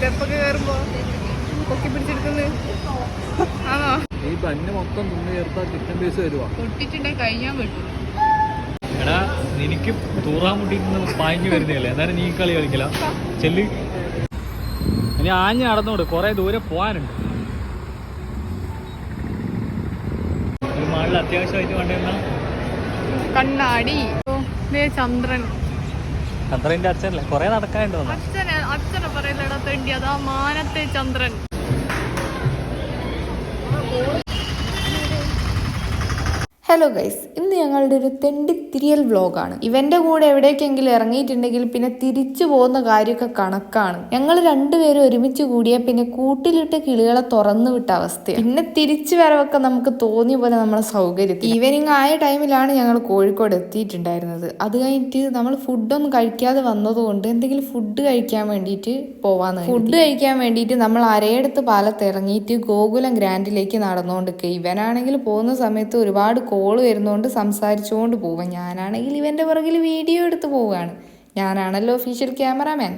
സ്റ്റെപ്പൊക്കെ കയറുമ്പോ പൊക്കി പിടിച്ചെടുക്കുന്നത്? ആണോ? ഈ ബന്ന് മൊത്തം നിന്ന് ചേർത്താ ചിക്കൻ പീസ് വരുവാ. പൊട്ടിട്ടുണ്ടെ കഴിഞ്ഞാൽ പറ്റും എടാ നിനക്ക് തൂറാൻ മുട്ടിന്ന് പാഞ്ഞു വരുന്നില്ലേ എന്നാലും നീ കളി കളിക്കില്ല ചെല്ലി. ഇനി ആഞ്ഞ് നടന്നോട്. കുറെ ദൂരെ പോകാനുണ്ട് ഈ മാളിൽ അത്യാവശ്യമായിട്ട് വേണ്ടെന്നാ കണ്ണാടി. ചന്ദ്രൻ. ചന്ദ്രന്റെ അച്ഛനല്ലേ? കൊറേ നടക്കാനുണ്ടോ അച്ഛനെ. അച്ഛനെ പറയുന്നടാ തെണ്ടി അതാ മാനത്തെ ചന്ദ്രൻ. ഹലോ ഗൈസ് ഇന്ന് ഞങ്ങളുടെ ഒരു തെണ്ടിത്തിരിയൽ വ്ലോഗാണ്. ഇവന്റെ കൂടെ എവിടേക്കെങ്കിലും ഇറങ്ങിയിട്ടുണ്ടെങ്കിൽ പിന്നെ തിരിച്ചു പോകുന്ന കാര്യമൊക്കെ കണക്കാണ്. ഞങ്ങൾ രണ്ടുപേരും ഒരുമിച്ച് കൂടിയ പിന്നെ കൂട്ടിലിട്ട് കിളികളെ തുറന്നു വിട്ട അവസ്ഥയാണ് പിന്നെ തിരിച്ചു വരവൊക്കെ നമുക്ക് തോന്നിയ പോലെ നമ്മളെ സൗകര്യത്തിൽ ഈവനിങ് ആയ ടൈമിലാണ് ഞങ്ങൾ കോഴിക്കോട് എത്തിയിട്ടുണ്ടായിരുന്നത്. അത് കഴിഞ്ഞിട്ട് നമ്മൾ ഫുഡൊന്നും കഴിക്കാതെ വന്നതുകൊണ്ട് എന്തെങ്കിലും ഫുഡ് കഴിക്കാൻ വേണ്ടിയിട്ട് പോവാന്ന് ഫുഡ് കഴിക്കാൻ വേണ്ടിയിട്ട് നമ്മൾ അരയടുത്ത് പാലത്ത് ഇറങ്ങിയിട്ട് ഗോകുലം ഗ്രാൻഡിലേക്ക് നടന്നുകൊണ്ടിരിക്കുക. ഇവനാണെങ്കിൽ പോകുന്ന സമയത്ത് ഒരുപാട് കോൾ വരുന്നതുകൊണ്ട് സംസാരിച്ചുകൊണ്ട് പോവുക ഞാനാണെങ്കിൽ ഇവന്റെ പുറകിൽ വീഡിയോ എടുത്ത് പോവുകയാണ്. ഞാനാണല്ലോ official cameraman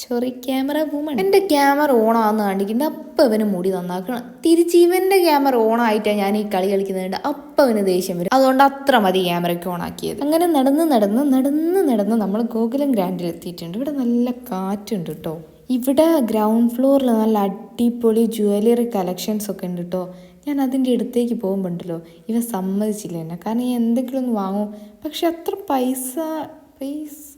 sorry camera woman എന്റെ ക്യാമറ ഓൺ ആവുന്ന കാണിക്കുന്നുണ്ട് അപ്പം അവന് മുടി നന്നാക്കണം. തിരിച്ച് ഇവന്റെ ക്യാമറ ഓൺ ആയിട്ടാണ് ഞാൻ ഈ കളി കളിക്കുന്നുണ്ട് അപ്പം അവന് ദേഷ്യം വരും. അതുകൊണ്ട് അത്ര മതി ക്യാമറയ്ക്ക് ഓൺ ആക്കിയത്. അങ്ങനെ നടന്ന് നടന്ന് നടന്ന് നടന്ന് നമ്മൾ ഗോകുലം ഗ്രാൻഡിൽ എത്തിയിട്ടുണ്ട് ഇവിടെ നല്ല കാറ്റുണ്ട് കേട്ടോ ഇവിടെ ഗ്രൗണ്ട് ഫ്ലോറിൽ നല്ല അടിപൊളി ജുവലറി കളക്ഷൻസ് ഒക്കെ ഉണ്ട് കേട്ടോ ഞാൻ അതിന്റെ അടുത്തേക്ക് പോകുമ്പോണ്ടല്ലോ ഇവ സമ്മതിച്ചില്ല എന്നെ. കാരണം ഞാൻ എന്തെങ്കിലും ഒന്ന് വാങ്ങും. പക്ഷെ അത്ര പൈസ പൈസ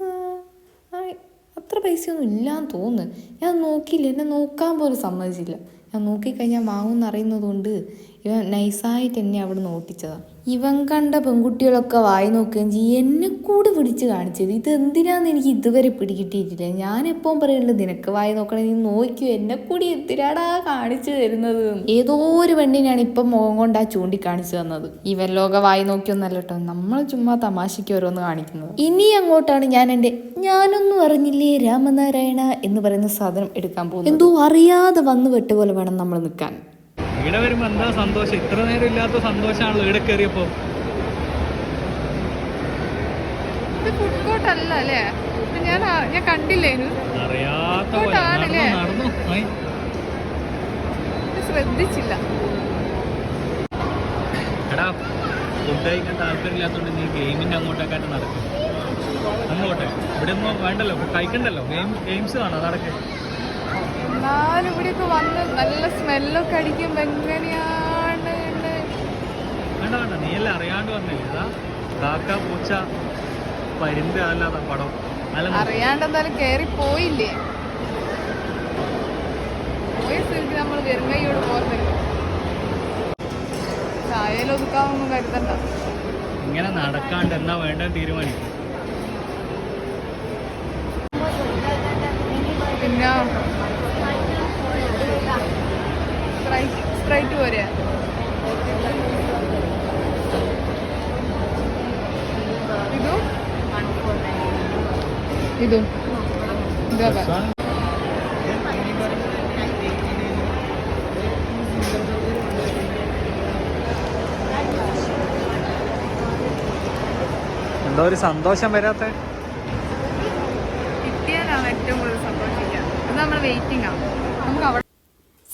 അത്ര പൈസയൊന്നും ഇല്ലാന്ന് തോന്നുന്നു. ഞാൻ നോക്കിയില്ല. എന്നെ നോക്കാൻ പോലും സമ്മതിച്ചില്ല. ഞാൻ നോക്കിക്കഴിഞ്ഞാൽ വാങ്ങുമെന്ന് അറിയുന്നത് കൊണ്ട് ഇവൻ നൈസായിട്ട് എന്നെ അവിടെ നോട്ടിച്ചതാണ് ഇവൻ കണ്ട പെൺകുട്ടികളൊക്കെ വായി നോക്കുകയും ചെയ്യും. എന്നെ കൂടെ പിടിച്ച് കാണിച്ചത്. ഇത് എന്തിനാന്ന് എനിക്ക് ഇതുവരെ പിടികിട്ടിയിട്ടില്ല. ഞാൻ എപ്പോൾ പറയുള്ളത് നിനക്ക് വായി നോക്കണേ നീ നോക്കൂ. എന്നെ കൂടി എന്തിനാടാ കാണിച്ചു തരുന്നത് ഏതോ ഒരു പെണ്ണിനാണ് ഇപ്പം മുഖം കൊണ്ട് ആ ചൂണ്ടിക്കാണിച്ചു തന്നത്. ഇവൻ ലോക വായി നോക്കിയൊന്നല്ല കേട്ടോ. നമ്മൾ ചുമ്മാ തമാശയ്ക്ക് ഓരോന്ന് കാണിക്കുന്നത്. ഇനി അങ്ങോട്ടാണ് ഞാൻ എന്റെ ഞാനൊന്നും അറിഞ്ഞില്ലേ രാമനാരായണ എന്ന് പറയുന്ന സാധനം എടുക്കാൻ പോകുന്നത്. എന്തോ അറിയാതെ വന്നു വെട്ട പോലെ വേണം നമ്മൾ നിൽക്കാൻ. ഇവിടെ വരുമ്പോ എന്താ സന്തോഷം? ഇത്ര നേരം ഇല്ലാത്ത സന്തോഷമാണല്ലോ ഇവിടെ കയറിയപ്പോ ഞാൻ ഞാൻ കണ്ടില്ലേ അറിയാത്ത നടന്നു ശ്രദ്ധിച്ചില്ല. എടാ ഫുഡ് കഴിക്കാൻ താല്പര്യമില്ലാത്തതുകൊണ്ട് നീ ഗെയിമിന്റെ അങ്ങോട്ടേക്കായിട്ട് നടക്കും. അങ്ങോട്ടെ. ഇവിടെ ഒന്നും വേണ്ടല്ലോ കഴിക്കണ്ടല്ലോ. ഗെയിം ഗെയിംസ് കാണാം നടക്ക്. എന്നാലും ഇവിടെയൊക്കെ വന്ന് നല്ല സ്മെല്ലൊക്കെ അടിക്കുമ്പോ എങ്ങനെയാണ്? വേണ്ട വേണ്ട. നീ എല്ലാം അറിയാണ്ട് വന്നില്ലേ? അതാ കാക്ക പൂച്ച. പരുന്ത് അല്ലാതെ പടം. നല്ല അറിയാണ്ട് എന്തായാലും കേറി പോയില്ലേ? പോയ സ്ഥിതി നമ്മൾ വെറുങ്ങയോട് പോകുന്നില്ല ചായയിൽ ഒതുക്കാവൊന്നും കരുതണ്ട. ഇങ്ങനെ നടക്കാണ്ട് എന്നാ വേണ്ട തീരുമാനിക്കും. പിന്നെ സ്പ്രൈറ്റ് പോരെ. ഇതും? ഇതും. എന്തോ ഒരു സന്തോഷം വരാത്ത? കിട്ടിയാലാണ് ഏറ്റവും കൂടുതൽ സന്തോഷിക്കുക. അത് നമ്മൾ വെയിറ്റിംഗ് ആണ്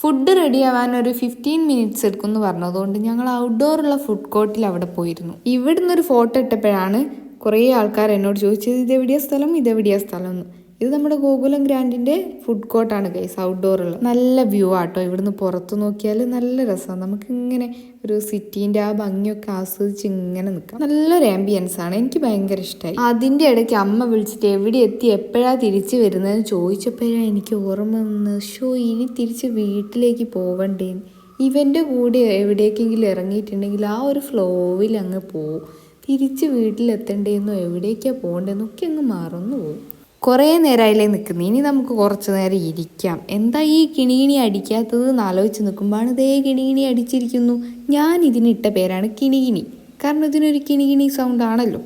ഫുഡ് റെഡിയാവാൻ ഒരു ഫിഫ്റ്റീൻ മിനിറ്റ്സ് എടുക്കുമെന്ന് പറഞ്ഞതുകൊണ്ട് ഞങ്ങൾ ഔട്ട്ഡോറുള്ള ഫുഡ് കോർട്ടിൽ അവിടെ പോയിരുന്നു. ഇവിടുന്ന് ഒരു ഫോട്ടോ ഇട്ടപ്പോഴാണ് കുറേ ആൾക്കാർ എന്നോട് ചോദിച്ചത് ഇതെവിടെയാ സ്ഥലം? ഇതെവിടെയാ സ്ഥലം? എന്ന്. ഇത് നമ്മുടെ ഗോകുലം ഗ്രാൻഡിന്റെ ഫുഡ് കോർട്ടാണ് ഗൈസ് ഔട്ട്ഡോറുള്ള നല്ല വ്യൂ ആട്ടോ. ഇവിടുന്ന് പുറത്ത് നോക്കിയാൽ നല്ല രസമാണ് നമുക്ക് ഇങ്ങനെ ഒരു സിറ്റീന്റെ ആ ഭംഗിയൊക്കെ ആസ്വദിച്ച് ഇങ്ങനെ നിൽക്കാം നല്ലൊരു ആംബിയൻസ് ആണ്. എനിക്ക് ഭയങ്കര ഇഷ്ടമായി അതിന്റെ ഇടയ്ക്ക് അമ്മ വിളിച്ചിട്ട് എവിടെ എത്തി എപ്പോഴാ തിരിച്ചു വരുന്നതെന്ന് ചോദിച്ചപ്പോഴാണ് എനിക്ക് ഓർമ്മ വന്ന് ഷോ ഇനി തിരിച്ച് വീട്ടിലേക്ക് പോവണ്ടേ? ഇവന്റെ കൂടെ എവിടേക്കെങ്കിലും ഇറങ്ങിയിട്ടുണ്ടെങ്കിൽ ആ ഒരു ഫ്ലോവിൽ അങ്ങ് പോവും. തിരിച്ച് വീട്ടിലെത്തണ്ടേന്നോ എവിടേക്കാണ് പോകേണ്ടതെന്നോ ഒക്കെ അങ്ങ് മറന്നു പോകും കുറേ നേരമായില്ലേ നിൽക്കുന്നത് ഇനി നമുക്ക് കുറച്ച് നേരം ഇരിക്കാം. എന്താ ഈ കിണികിണി അടിക്കാത്തത് എന്ന് ആലോചിച്ച് നിൽക്കുമ്പോഴാണ് ഇതേ കിണികിണി അടിച്ചിരിക്കുന്നു. ഞാൻ ഇതിനിട്ട പേരാണ് കിണികിണി. കാരണം ഇതിനൊരു കിണികിണി സൗണ്ട് ആണല്ലോ.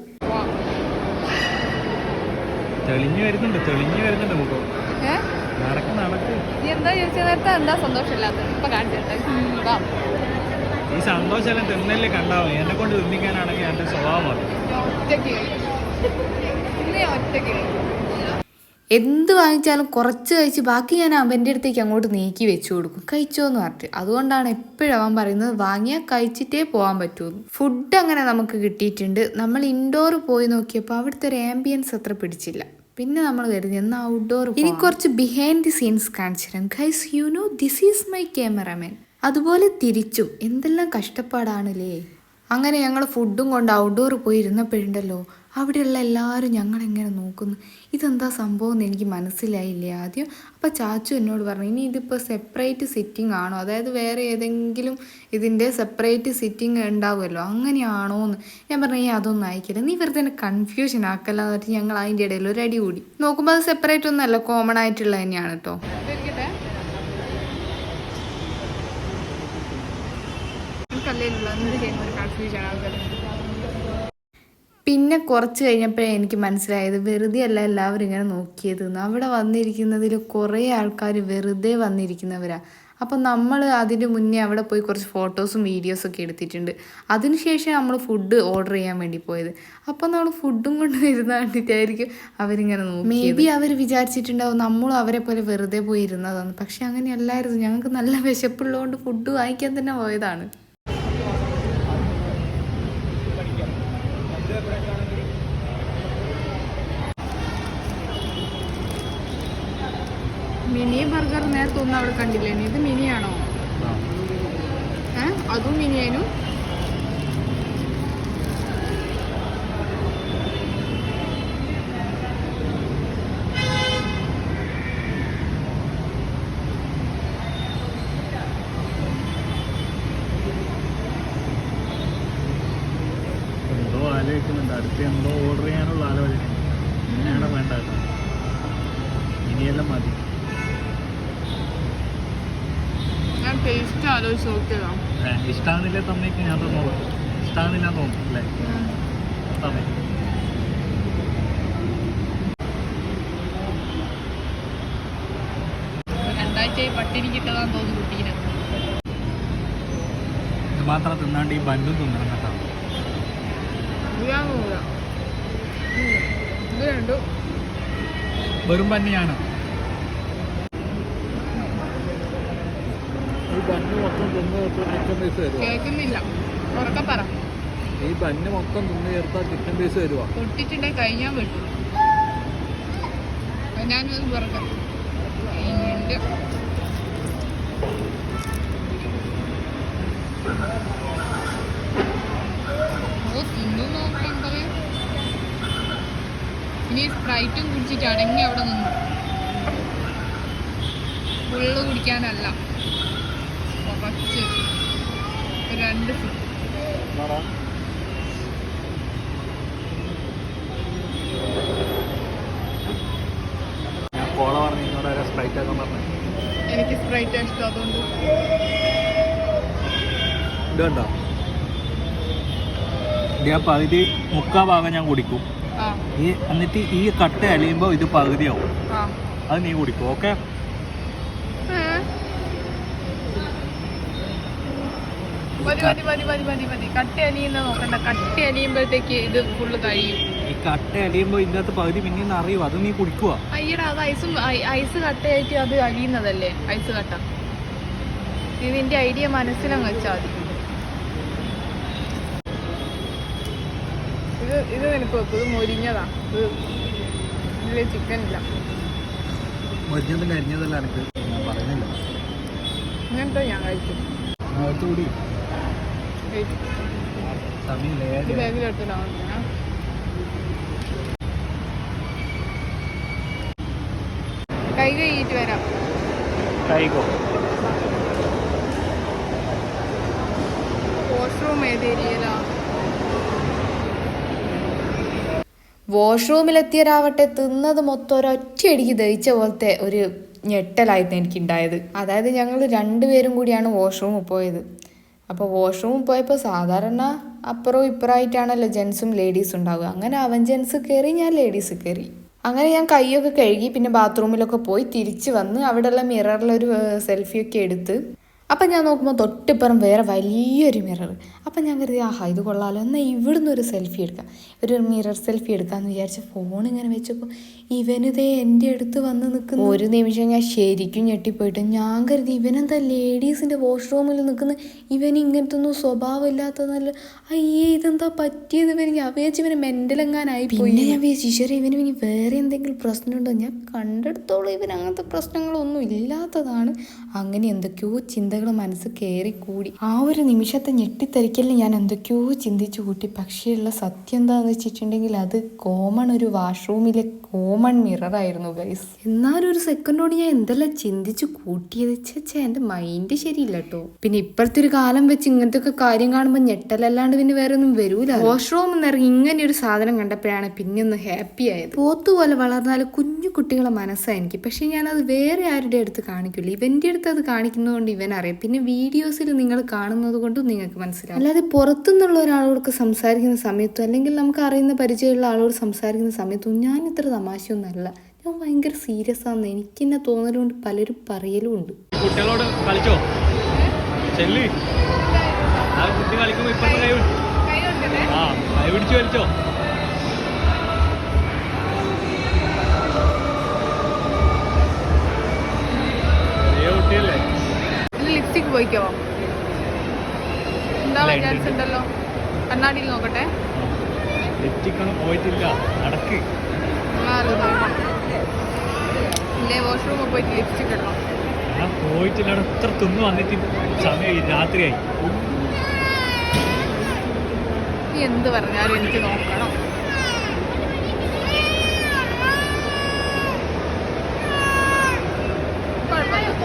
തെളിഞ്ഞു വരുന്നുണ്ട് തെളിഞ്ഞു വരുന്നുണ്ട് മുഖം. ഏ? നടക്ക് നടക്ക്. എന്താ ചോദിച്ച നേരത്തെ എന്താ സന്തോഷമില്ലാത്തത്? ഇപ്പൊ കാണിച്ചിട്ട്. ഈ സന്തോഷം തിന്നല്ലേ കണ്ടാവും? എന്നെ കൊണ്ട് തിന്നിക്കാനാണെങ്കിൽ എന്റെ സ്വഭാവം മതി ഞാൻ ഒറ്റയ്ക്ക്. ഒറ്റയ്ക്ക്. എന്ത് വാങ്ങിച്ചാലും കുറച്ച് കഴിച്ച് ബാക്കി ഞാൻ അവന്റെ അടുത്തേക്ക് അങ്ങോട്ട് നീക്കി വെച്ചു കൊടുക്കും. കഴിച്ചോ എന്ന് പറഞ്ഞിട്ട്. അതുകൊണ്ടാണ് എപ്പോഴും അവൻ പറയുന്നത് വാങ്ങിയാൽ കഴിച്ചിട്ടേ പോകാൻ പറ്റുള്ളൂ. ഫുഡ് അങ്ങനെ നമുക്ക് കിട്ടിയിട്ടുണ്ട്. നമ്മൾ ഇൻഡോർ പോയി നോക്കിയപ്പോൾ അവിടുത്തെ ഒരു ആംബിയൻസ് അത്ര പിടിച്ചില്ല. പിന്നെ നമ്മൾ കരുതി എന്നാൽ ഔട്ട്ഡോർ ഇനി കുറച്ച് ബിഹൈൻഡ് ദി സീൻസ് കാണിച്ചു തരാം guys you know this is my cameraman അതുപോലെ തിരിച്ചും. എന്തെല്ലാം കഷ്ടപ്പാടാണല്ലേ അങ്ങനെ ഞങ്ങൾ ഫുഡും കൊണ്ട് ഔട്ട്ഡോർ പോയി ഇരുന്നപ്പോഴുണ്ടല്ലോ അവിടെയുള്ള എല്ലാവരും ഞങ്ങളെങ്ങനെ നോക്കുന്നു? ഇതെന്താ സംഭവം എന്ന് എനിക്ക് മനസ്സിലായില്ല ആദ്യം. അപ്പോൾ ചാച്ചു എന്നോട് പറഞ്ഞു ഇനി ഇതിപ്പോൾ സെപ്പറേറ്റ് സിറ്റിംഗ് ആണോ? അതായത് വേറെ ഏതെങ്കിലും ഇതിന്റെ സെപ്പറേറ്റ് സിറ്റിംഗ് ഉണ്ടാവുമല്ലോ? അങ്ങനെയാണോ എന്ന് ഞാൻ പറഞ്ഞു ഈ അതൊന്നും അയക്കില്ല നീ വെറുതെ എന്നെ കൺഫ്യൂഷൻ ആക്കല്ല. എന്നിട്ട് ഞങ്ങൾ അതിന്റെ ഇടയിൽ ഒരു അടി കൂടി. നോക്കുമ്പോൾ അത് സെപ്പറേറ്റ് ഒന്നല്ല കോമൺ ആയിട്ടുള്ള തന്നെയാണ് കേട്ടോ എനിക്കല്ലേലുള്ള എന്ത് ചെയ്യുന്ന ഒരു കൺഫ്യൂഷൻ ആൾക്കാർ പിന്നെ കുറച്ച് കഴിഞ്ഞപ്പോഴേ എനിക്ക് മനസ്സിലായത് വെറുതെ അല്ല എല്ലാവരും ഇങ്ങനെ നോക്കിയത്. അവിടെ വന്നിരിക്കുന്നതിൽ കുറേ ആൾക്കാർ വെറുതെ വന്നിരിക്കുന്നവരാ. അപ്പം നമ്മൾ അതിന് മുന്നേ അവിടെ പോയി കുറച്ച് ഫോട്ടോസും വീഡിയോസും ഒക്കെ എടുത്തിട്ടുണ്ട് അതിനുശേഷം നമ്മൾ ഫുഡ് ഓർഡർ ചെയ്യാൻ വേണ്ടി പോയത്. അപ്പം നമ്മൾ ഫുഡും കൊണ്ട് വരുന്ന കണ്ടിട്ടായിരിക്കും അവരിങ്ങനെ നോക്കി മേ ബി അവർ വിചാരിച്ചിട്ടുണ്ടാവും നമ്മളും അവരെ പോലെ വെറുതെ പോയി ഇരുന്നതാണ് പക്ഷെ അങ്ങനെയല്ലായിരുന്നു. ഞങ്ങൾക്ക് നല്ല വിശപ്പുള്ളതുകൊണ്ട് ഫുഡ് വാങ്ങിക്കാൻ തന്നെ പോയതാണ്. മിനി ബർഗർ നേരത്തെ ഒന്നും അവിടെ കണ്ടില്ലേ? ഇത് മിനിയാണോ? ഏ? അതും മിനിയേനും? എന്തോ ആലോചിക്കുന്നുണ്ട്. അടുത്ത് എന്തോ ഓർഡർ ചെയ്യാനുള്ള ആലോചന. വേണ്ടത്? വേണ്ട ആലോചിച്ച് നോക്കിയതാ. ഏ, ഇഷ്ടാന്നില്ലേ തന്നേക്ക് ഞാൻ തന്നോളൂ ഇഷ്ടാണില്ല തോന്നും തോന്നുന്നു കുട്ടീനെ. ഇത് മാത്രം തിന്നാണ്ട് ഈ ബണ്ടും തിന്നണം കേട്ടോ. ഇതാണൂല ഇത് രണ്ടും. വെറും പന്നിയാണ് ഈ ബന്ന് മൊത്തം തിന്ന് ചിക്കൻ പീസ് തരുവാ? കേൾക്കുന്നില്ല. ഉറക്കെ പറ. ഈ ബന്ന് മൊത്തം തിന്ന് ചേർത്താൽ ചിക്കൻ പീസ് തരുവാ? പൊട്ടിച്ചിട്ടുണ്ടെങ്കിൽ കഴിഞ്ഞാൽ വിട്ടു ഞാനത് പറക്കാം കഴിഞ്ഞിട്ട് ഓ തിന്നു നോക്കണ്ടത് ഇനി സ്പ്രൈറ്റും കുടിച്ചിട്ട് അടങ്ങി അവിടെ നിന്നു. ഫുള്ള് കുടിക്കാനല്ല. രണ്ട് sip. ഞാൻ കോള പറഞ്ഞു ഇന്നോട് വരെ സ്പ്രൈറ്റ് ആക്കാൻ പറഞ്ഞു. എനിക്ക് സ്പ്രൈറ്റ് ഇഷ്ടം അതുകൊണ്ട്. ഇതുണ്ടോ ഇത് ഞാൻ പകുതി മുക്കാ ഭാഗം ഞാൻ കുടിക്കും. ഈ എന്നിട്ട് ഈ കട്ട അലിയുമ്പോൾ ഇത് പകുതിയാവും. അത് നീ കുടിക്കും ഓക്കെ ഏ? മതി മതി മതി മതി മതി മതി. കട്ടി അലിയുന്ന നോക്കണ്ട. കട്ടി അലിയുമ്പോഴത്തേക്ക് ഇത് ഫുള്ള് കഴിയും. ഈ കട്ട അലിയുമ്പോൾ ഇതിനകത്ത് പകുതി പിന്നെ അറിയും അത് നീ കുടിക്കുക അയ്യടാ അത് ഐസും ഐസ് കട്ടയായിട്ട് അത് അലിയുന്നതല്ലേ ഐസ് കട്ട. ഇതിന്റെ ഐഡിയ മനസ്സിലങ്ങ് വെച്ചാൽ മതി. ഇത് ഇത് നിനക്ക് വെക്കും. ഇത് മൊരിഞ്ഞതാ. ഇത് ഇതിൽ ചിക്കൻ ഇല്ല. മരുന്നതിൽ അരിഞ്ഞതല്ല എനിക്ക്. ഞാൻ പറയുന്നില്ല. ഇങ്ങനത്തെ ഞാൻ കഴിക്കും അടുത്ത് കൂടി കഴിക്കും. സമയമില്ല ഇത് ബാഗിലെടുത്തിട്ടാണ് കൈ വരാം. വാഷ്റൂം ഏത് വാഷ്റൂമിലെത്തിയരാവട്ടെ തിന്നത് മൊത്തം ഒരൊറ്റയടിക്ക് ദഹിച്ച പോലത്തെ ഒരു ഞെട്ടലായിരുന്നു എനിക്കുണ്ടായത്. അതായത് ഞങ്ങൾ രണ്ടുപേരും കൂടിയാണ് വാഷ്റൂമിൽ പോയത്. അപ്പോൾ വാഷ്റൂമിൽ പോയപ്പോൾ സാധാരണ അപ്പുറവും ഇപ്പുറമായിട്ടാണല്ലോ ജെൻസും ലേഡീസും ഉണ്ടാവുക. അങ്ങനെ അവൻ ജെൻസ് കയറി ഞാൻ ലേഡീസ് കയറി അങ്ങനെ ഞാൻ കൈയൊക്കെ കഴുകി പിന്നെ ബാത്റൂമിലൊക്കെ പോയി തിരിച്ചു വന്ന് അവിടെയുള്ള മിററിലൊരു സെൽഫിയൊക്കെ എടുത്ത്. അപ്പം ഞാൻ നോക്കുമ്പോൾ തൊട്ടിപ്പുറം വേറെ വലിയൊരു മിറർ അപ്പം ഞാൻ കരുതി ആഹാ ഇത് കൊള്ളാലോ. എന്നാൽ ഇവിടുന്ന് ഒരു സെൽഫി എടുക്കാം. ഒരു മിറർ സെൽഫി എടുക്കാമെന്ന് വിചാരിച്ച ഫോൺ ഇങ്ങനെ വെച്ചപ്പോൾ ഇവനിതേ എന്റെ അടുത്ത് വന്ന് നിൽക്കുന്നു. ഒരു നിമിഷം ഞാൻ ശരിക്കും ഞെട്ടിപ്പോയിട്ട് ഞാൻ കരുതി ഇവനെന്താ ലേഡീസിന്റെ വാഷ്റൂമിൽ നിൽക്കുന്ന? ഇവൻ ഇങ്ങനത്തെ ഒന്നും സ്വഭാവം ഇല്ലാത്തതല്ല അയ്യേ ഇതെന്താ പറ്റിയത് ഇവന്? ഞാൻ വിചാരിച്ചു ഇവന് മെന്റലെങ്ങാനായി പിന്നെ ഞാൻ വിചാരിച്ചു ഈശ്വര ഇവന് ഇനി വേറെ എന്തെങ്കിലും പ്രശ്നമുണ്ടോ? ഞാൻ കണ്ടെടുത്തോളം. ഇവൻ അങ്ങനത്തെ പ്രശ്നങ്ങളൊന്നും ഇല്ലാത്തതാണ്. അങ്ങനെ എന്തൊക്കെയോ ചിന്തകൾ മനസ്സ് കയറി കൂടി ആ ഒരു നിമിഷത്തെ ഞെട്ടിത്തരിക്കലിന് ഞാൻ എന്തൊക്കെയോ ചിന്തിച്ചു കൂട്ടി. പക്ഷേയുള്ള സത്യം എന്താണെന്ന് വെച്ചിട്ടുണ്ടെങ്കിൽ അത് കോമൺ ഒരു വാഷ്റൂമിലെ കോമൺ മിറർ ആയിരുന്നു ഗൈസ്. എന്നാലും ഒരു സെക്കൻഡോട് ഞാൻ എന്തെല്ലാം ചിന്തിച്ചു കൂട്ടിയത്? ചേച്ചാ എന്റെ മൈൻഡ് ശരിയില്ല കേട്ടോ പിന്നെ ഇപ്പോഴത്തെ ഒരു കാലം വെച്ച് ഇങ്ങനത്തെ ഒക്കെ കാര്യം കാണുമ്പോൾ ഞെട്ടലല്ലാണ്ട് പിന്നെ വേറെ ഒന്നും വരൂല. വാഷ്റൂം എന്ന് പറഞ്ഞ ഇങ്ങനെ ഒരു സാധനം കണ്ടപ്പോഴാണ് പിന്നെ ഒന്ന് ഹാപ്പി ആയത്. പോത്ത് പോലെ വളർന്നാൽ കുഞ്ഞു കുട്ടികളെ മനസ്സാണ് എനിക്ക് പക്ഷെ അത് വേറെ ആരുടെ അടുത്ത് കാണിക്കില്ല ഇവന്റെ അടുത്ത് അത് കാണിക്കുന്നതുകൊണ്ട് ഇവൻ അറിയാം. പിന്നെ വീഡിയോസിൽ നിങ്ങൾ കാണുന്നത് കൊണ്ടും നിങ്ങൾക്ക് മനസ്സിലാവും. അല്ലാതെ പുറത്തുനിന്നുള്ള ഒരാളോടൊക്കെ സംസാരിക്കുന്ന സമയത്തും അല്ലെങ്കിൽ നമുക്ക് അറിയുന്ന പരിചയമുള്ള ആളോട് സംസാരിക്കുന്ന സമയത്തും ഞാൻ ഇത്ര തമാശയൊന്നുമല്ല. ഞാൻ ഭയങ്കര സീരിയസ് ആണെന്ന് എനിക്ക് തന്നെ തോന്നലുകൊണ്ട് പലരും പറയലും ഉണ്ട് കുട്ടികളോട് കളിച്ചോ? ചെല്ലി. ആ കുട്ടി കൈ ആ കൈ പിടിച്ചു കുട്ടിയല്ലേ? ലിപ്സ്റ്റിക് പോയിക്കോ എന്താ ചാൻസ് ഉണ്ടല്ലോ കണ്ണാടിയിൽ നോക്കട്ടെ. ലിപ്സ്റ്റിക് ഒന്നും പോയിട്ടില്ല. നടക്ക് നോക്കാം. ഇല്ലേ വാഷ്റൂമിൽ പോയിട്ട് ലിപ്സ്റ്റിക് ഇടണം. ഞാൻ പോയിട്ടില്ല ഇത്ര തിന്ന് വന്നിട്ട് സമയം രാത്രിയായി. നീ എന്ത് പറഞ്ഞാലും എനിക്ക് നോക്കണം.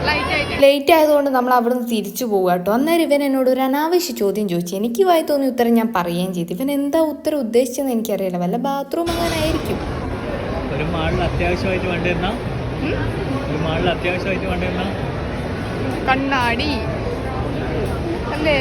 ലൈറ്റ് ആയിട്ട് ലേറ്റ് ആയതുകൊണ്ട് നമ്മൾ അവിടുന്ന് തിരിച്ചു പോകുക കേട്ടോ. അന്നേരം ഇവൻ എന്നോട് ഒരു അനാവശ്യ ചോദ്യം ചോദിച്ചു. എനിക്ക് വായി തോന്നിയ ഉത്തരം ഞാൻ പറയുകയും ചെയ്തു. ഇവൻ എന്താ ഉത്തരം ഉദ്ദേശിച്ചെന്ന് എനിക്കറിയില്ല. വല്ല ബാത്റൂം അങ്ങനെ ആയിരിക്കും മാളിൽ അത്യാവശ്യമായിട്ട് വേണ്ടിയിരുന്ന ഒരു മാളിൽ അത്യാവശ്യമായിട്ട് വേണ്ടിയിരുന്ന കണ്ണാടി. അല്ലേ?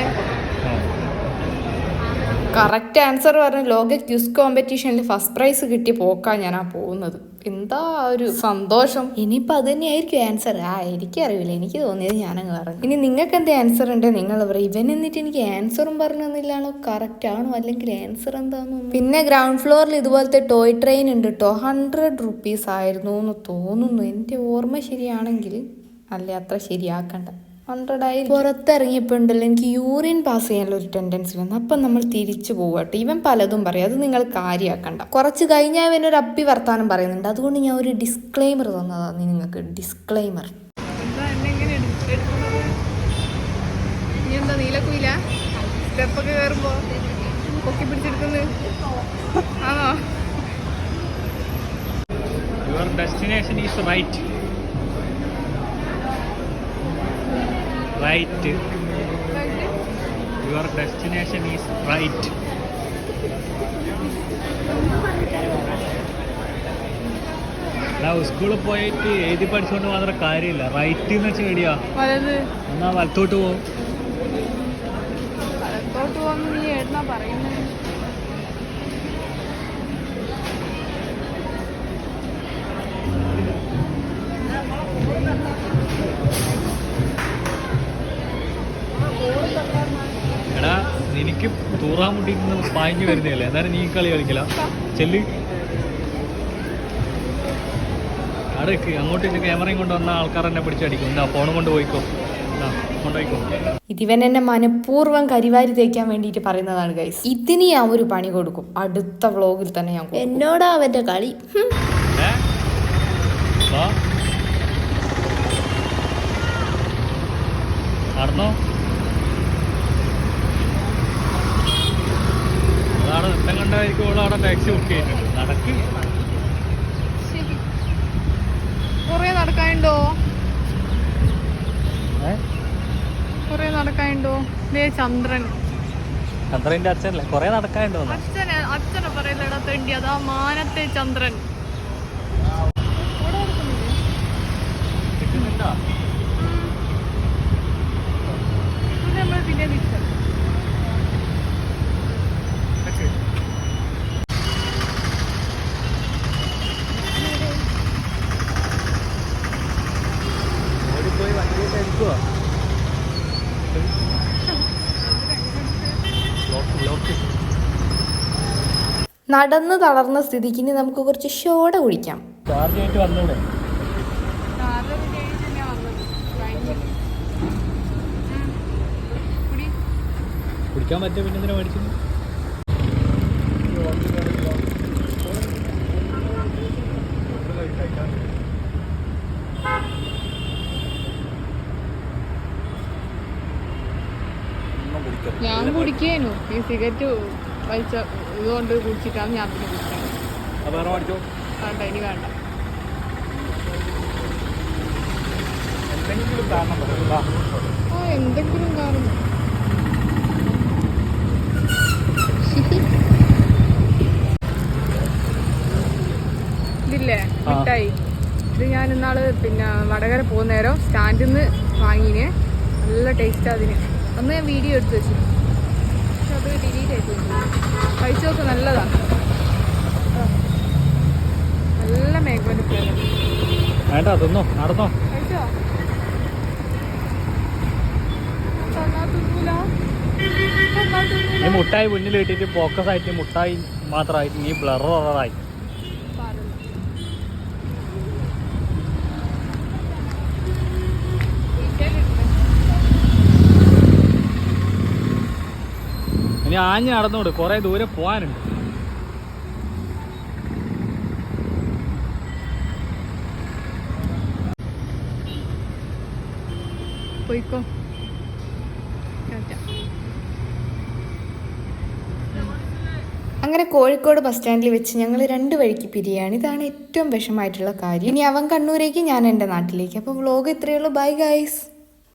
കറക്റ്റ് ആൻസർ പറഞ്ഞ് ലോക ക്യൂസ് കോമ്പറ്റീഷനിൽ ഫസ്റ്റ് പ്രൈസ് കിട്ടി പോക്കാണ് ഞാൻ ആ പോകുന്നത്. എന്താ ഒരു സന്തോഷം? ഇനിയിപ്പോൾ അത് തന്നെയായിരിക്കും ആൻസർ ആ എനിക്കറിയില്ല. എനിക്ക് തോന്നിയത് ഞാനങ്ങ് പറഞ്ഞു. ഇനി നിങ്ങൾക്ക് എന്താ ആൻസർ ഉണ്ട്? നിങ്ങൾ പറയും. ഇവൻ എന്നിട്ട് എനിക്ക് ആൻസറും പറഞ്ഞു തന്നില്ലാണോ? കറക്റ്റ് ആണോ? അല്ലെങ്കിൽ ആൻസർ എന്താണെന്ന് പിന്നെ ഗ്രൗണ്ട് ഫ്ലോറിൽ ഇതുപോലത്തെ ടോയ് ട്രെയിൻ ഉണ്ട്. കേട്ടോ ഹൺഡ്രഡ് റുപ്പീസ് ആയിരുന്നു എന്ന് തോന്നുന്നു. എന്റെ ഓർമ്മ ശരിയാണെങ്കിൽ അല്ലേ അത്ര ശരിയാക്കണ്ട. ഹൺഡ്രഡ് ആയി. പുറത്തിറങ്ങിയപ്പോൾ ഉണ്ടല്ലോ എനിക്ക് യൂറിൻ പാസ് ചെയ്യാനുള്ള ഒരു ടെൻഡൻസി വന്നു. അപ്പം നമ്മൾ തിരിച്ചു പോകട്ടെ കേട്ടോ. ഇവൻ പലതും പറയും. അത് നിങ്ങൾ കാര്യമാക്കണ്ട കുറച്ച് കഴിഞ്ഞാൽ ഇവൻ ഒരു അപ്പി വർത്താനം പറയുന്നുണ്ട്. അതുകൊണ്ട് ഞാൻ ഒരു ഡിസ്ക്ലെയിമർ തന്നതാണ് നിങ്ങൾക്ക് ഡിസ്ക്ലെയിമർ എന്താ എന്നെ എങ്ങനെ എടു- എടുക്കുന്നത്? നീ എന്താ നീലക്കുയില സ്റ്റെപ്പൊക്കെ കയറുമ്പോ പൊക്കി പിടിച്ചെടുക്കുന്നത് ആണോ? Your destination is right right your destination is right സ്കൂളിൽ പോയിട്ട് എഴുതി പഠിച്ചുകൊണ്ട് മാത്രം കാര്യമില്ല. റൈറ്റ് എന്ന് വെച്ചാൽ എടിയാ എന്നാ വലത്തോട്ട് പോകും വലത്തോട്ട് പോകുന്ന നീ എഴുന്നാ പറയുന്നത് എടാ നിനക്ക് തൂറാൻ മുട്ടിന്ന് പാഞ്ഞു വരുന്നില്ല എന്നാലും നീ കളി കളിക്കില്ല ചെല്ലി. അടക്ക് അങ്ങോട്ട് ക്യാമറയും കൊണ്ട് വന്ന ആൾക്കാർ എന്നെ പിടിച്ചടിക്കും എന്താ ഫോണും കൊണ്ട് പോയിക്കോ. ഇതിവൻ എന്നെ മനഃപൂർവം കരിവാരി തേക്കാൻ വേണ്ടിയിട്ട് പറയുന്നതാണ് ഗൈസ് ഇതിന് ഞാൻ ഒരു പണി കൊടുക്കും. അടുത്ത വ്ളോഗിൽ തന്നെ ഞാൻ കൊടുക്കും. എന്നോടാ അവന്റെ കളി. നടന്നോ? ടാക്സി ബുക്ക് ചെയ്തിട്ടുണ്ട്. നടക്ക്. കൊറേ നടക്കാനുണ്ടോ? കൊറേ നടക്കാനുണ്ടോ? ദേ ചന്ദ്രൻ. ചന്ദ്രന്റെ അച്ഛനല്ലേ? കൊറേ നടക്കാനുണ്ടോ അച്ഛനെ അച്ഛനെ പറയലടാ തെണ്ടി. അതാ മാനത്തെ ചന്ദ്രൻ. കിട്ടുന്നുണ്ടോ ഇത് നമ്മൾ പിന്നെ തിരിച്ചു ഓടിപ്പോയി വണ്ടിയിട്ട് എടുക്കുവോ ലോക്ക് ലോക്ക് നടന്ന് തളർന്ന സ്ഥിതിക്ക് ഇനി നമുക്ക് കുറച്ച് ഷോട കുടിക്കാം കുടിക്കാൻ പറ്റിയ പിന്നെ എന്തിനാ മേടിച്ചത്? ഞാൻ കുടിക്കേനു. ഈ സിഗരറ്റ് വലിച്ച ഇതുകൊണ്ട് കുടിച്ചിട്ടാണ് ഞാൻ പിന്നെ കുടിക്കുന്നത് വേണ്ട ഇനി വേണ്ട. ആ എന്തെങ്കിലും കാരണം. ഇതില്ലേ. മിഠായി. ഇത് ഞാൻ ഇന്നാൾ പിന്നെ വടകര പോകുന്ന നേരം സ്റ്റാൻഡിൽ നിന്ന് വാങ്ങിനെ. നല്ല ടേസ്റ്റ് അതിന്. അന്ന് ഞാൻ വീഡിയോ എടുത്ത് വെച്ചു പക്ഷെ അത് ഡിലീറ്റ് കഴിച്ചു നോക്ക് നല്ല വേണ്ട തിന്നോ നടന്നോ. കഴിച്ചോ? തിന്നൂല. മുട്ടായി മുന്നിൽ ഇട്ടിട്ട് ഫോക്കസ് ആയിട്ട് മുട്ടായി മാത്രമായിട്ട് നീ ബ്ലർ ആയി ഇനി ആഞ്ഞ് നടന്നോട് കുറെ ദൂരെ പോകാനുണ്ട് പോയിക്കോ. അങ്ങനെ കോഴിക്കോട് ബസ് സ്റ്റാൻഡിൽ വെച്ച് ഞങ്ങൾ രണ്ട് വഴിക്ക് പിരിയാണ്. ഇതാണ് ഏറ്റവും വിഷമമായിട്ടുള്ള കാര്യം. ഇനി അവൻ കണ്ണൂരേക്ക് ഞാൻ എന്റെ നാട്ടിലേക്ക്. അപ്പോൾ വ്ലോഗ് ഇത്രയേ ഉള്ളൂ. Bye guys